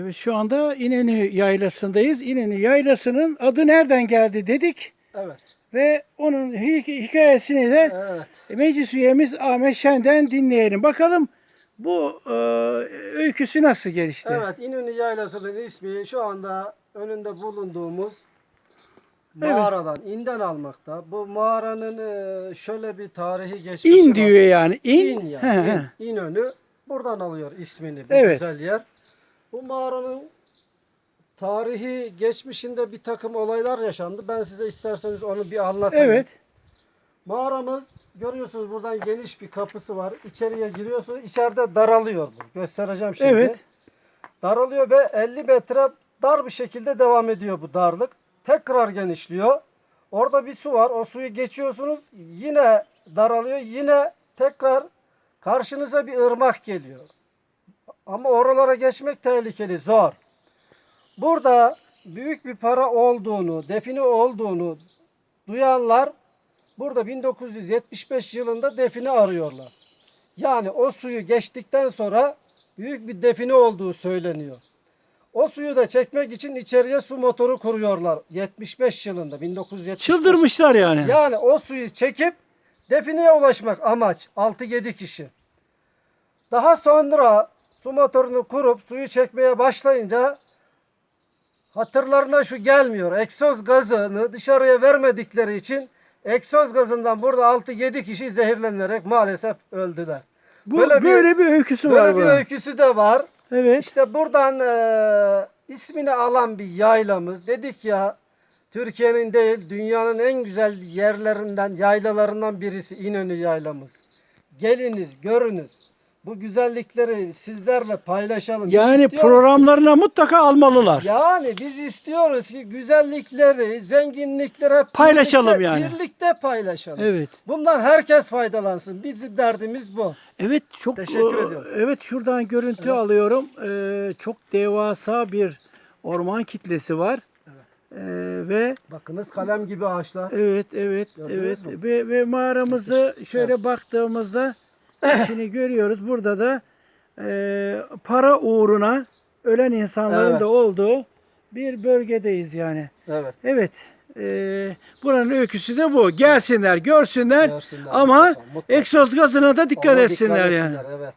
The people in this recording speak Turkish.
Evet şu anda İnönü Yaylası'ndayız. İnönü Yaylası'nın adı nereden geldi dedik Evet. ve onun hi- hikayesini de Evet. meclis üyemiz Ahmet Şen'den dinleyelim. Bakalım bu e, öyküsü nasıl gelişti? Evet. İnönü Yaylası'nın ismi şu anda önünde bulunduğumuz Evet. mağaradan, inden almakta. Bu mağaranın e, şöyle bir tarihi geçmişi İn var. diyor yani. İn. İn yani. İn, İnönü buradan alıyor ismini. Bu Evet. güzel yer. Bu mağaranın tarihi geçmişinde bir takım olaylar yaşandı. Ben size isterseniz onu bir anlatayım. Evet. Mağaramız görüyorsunuz buradan geniş bir kapısı var. İçeriye giriyorsunuz. İçeride daralıyor bu. Göstereceğim şimdi. Evet. Daralıyor ve 50 metre dar bir şekilde devam ediyor bu darlık. Tekrar genişliyor. Orada bir su var. O suyu geçiyorsunuz. Yine daralıyor. Yine tekrar karşınıza bir ırmak geliyor. Ama oralara geçmek tehlikeli, zor. Burada büyük bir para olduğunu, define olduğunu duyanlar burada 1975 yılında define arıyorlar. Yani o suyu geçtikten sonra büyük bir define olduğu söyleniyor. O suyu da çekmek için içeriye su motoru kuruyorlar 75 yılında 1975. Çıldırmışlar yani. Yani o suyu çekip defineye ulaşmak amaç 6-7 kişi. Daha sonra su motorunu kurup suyu çekmeye başlayınca hatırlarına şu gelmiyor. Egzoz gazını dışarıya vermedikleri için egzoz gazından burada 6-7 kişi zehirlenerek maalesef öldüler. Bu böyle böyle, bir- bir, öyküsü Böyle var bir bu. öyküsü de var. Evet. İşte buradan eee, ismini alan bir yaylamız. Dedik ya Türkiye'nin değil dünyanın en güzel yerlerinden, yaylalarından birisi İnönü yaylamız. Geliniz, görünüz. Bu güzellikleri sizlerle paylaşalım. Yani istiyoruz ki- programlarına mutlaka almalılar. yani biz istiyoruz ki güzellikleri, zenginlikleri Paylaşalım birlikte, yani. Birlikte paylaşalım. Evet. Bundan herkes faydalansın. Bizim derdimiz bu. Evet çok Teşekkür e, ediyorum. Evet şuradan görüntü alıyorum. Ee, çok devasa bir orman kitlesi var. Ee, ve Bakınız kalem gibi ağaçlar. evet evet Gördünüz evet mü? ve, ve mağaramızı şöyle baktığımızda içini görüyoruz. Burada da e, para uğruna ölen insanların Evet. da olduğu bir bölgedeyiz yani. Evet. Evet. e, buranın öyküsü de bu. Gelsinler, görsünler, Görsünler ama egzoz gazına da dikkat Ona etsinler yani. etsinler, Evet.